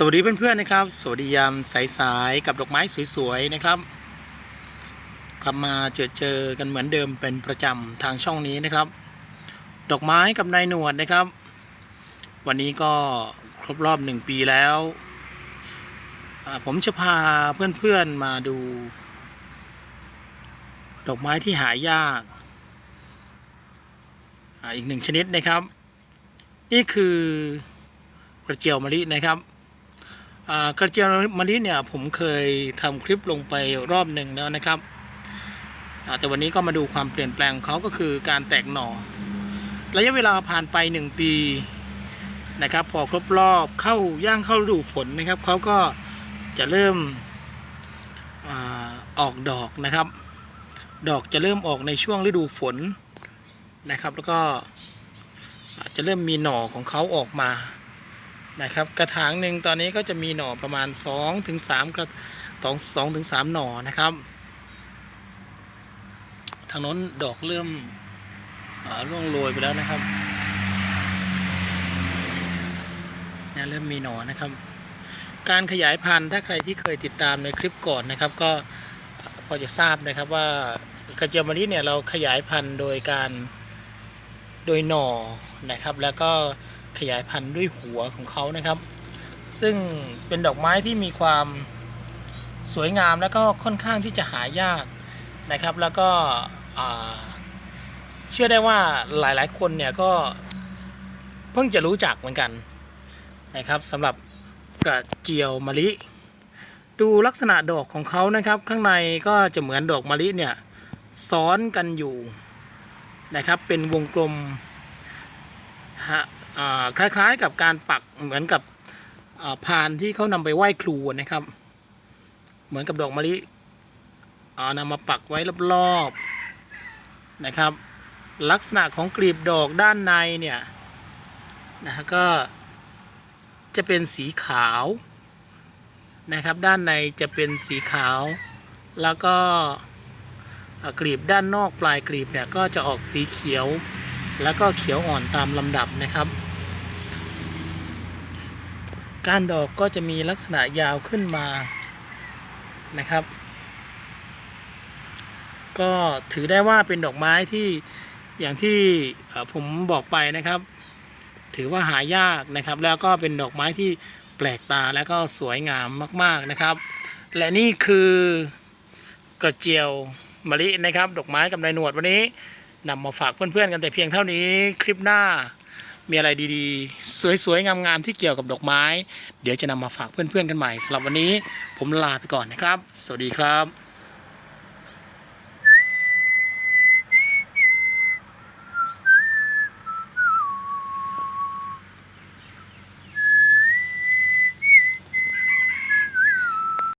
สวัสดีเพื่อนๆนะครับ สวัสดียามสายๆกับดอกไม้สวยๆนะครับ กลับมาเจอเจอกันเหมือนเดิมเป็นประจำทางช่องนี้นะครับ ดอกไม้กับนายหนวดนะครับ วันนี้ก็ครบรอบหนึ่งปีแล้ว ผมจะพาเพื่อนๆมาดู ดอกไม้ที่หายากออีกหนึ่งชนิดนะครับ นี่คือกระเจียวมะลินะครับ กระเจียวมะลิเนี่ยผมเคยทำคลิปลงไปรอบหนึ่งแล้วนะครับแต่วันนี้ก็มาดูความเปลี่ยนแปลงเขาก็คือการแตกหน่อ ระยะเวลาผ่านไป 1 ปีนะครับ พอครบรอบเข้าย่างเข้าฤดูฝนนะครับเขาก็จะเริ่มอออกดอกนะครับ ดอกจะเริ่มออกในช่วงฤดูฝนนะครับ แล้วก็จะเริ่มมีหน่อของเขาออกมา นะครับ กระถางหนึ่งตอนนี้ก็จะมีหน่อประมาณ2ถึง3กระสองสองถึงสามหน่อนะครับ ทางน้นดอกเริ่มร่วงโรยไปแล้วนะครับเนี่ยเริ่มมีหน่อนะครับ การขยายพันธุ์ถ้าใครที่เคยติดตามในคลิปก่อนนะครับ ก็พอจะทราบนะครับว่ากระเจียวมะลิเนี่ยเราขยายพันธุ์โดยการโดยหน่อนะครับ แล้วก็ ขยายพันธุ์ด้วยหัวของเขานะครับ ซึ่งเป็นดอกไม้ที่มีความสวยงามแล้วก็ค่อนข้างที่จะหายากนะครับ แล้วก็เชื่อได้ว่าหลายๆ คนเนี่ยก็เพิ่งจะรู้จักเหมือนกันนะครับสำหรับกระเจียวมะลิ ดูลักษณะดอกของเขานะครับ ข้างในก็จะเหมือนดอกมะลิเนี่ยซ้อนกันอยู่นะครับเป็นวงกลมฮะ คล้ายๆกับการปักเหมือนกับอ่าพานที่เขานำไปไหว้ครูนะครับ เหมือนกับดอกมะลิเอานำมาปักไว้รอบๆนะครับ ลักษณะของกลีบดอกด้านในเนี่ยนะฮะก็จะเป็นสีขาวนะครับ ด้านในจะเป็นสีขาว แล้วก็กลีบด้านนอกปลายกลีบเนี่ยก็จะออกสีเขียว แล้วก็เขียวอ่อนตามลำดับนะครับ ก้านดอกก็จะมีลักษณะยาวขึ้นมานะครับ ก็ถือได้ว่าเป็นดอกไม้ที่อย่างที่ผมบอกไปนะครับ ถือว่าหายากนะครับ แล้วก็เป็นดอกไม้ที่แปลกตาและก็สวยงามมาก ๆนะครับ และนี่คือกระเจียวมะลินะครับ ดอกไม้กับนายหนวดวันนี้นำมาฝากเพื่อนๆกันแต่เพียงเท่านี้คลิปหน้า มีอะไรดีๆ สวยๆ งามๆ ที่เกี่ยวกับดอกไม้ เดี๋ยวจะนำมาฝากเพื่อนๆ กันใหม่สำหรับวันนี้ผมลาไปก่อนนะครับ สวัสดีครับ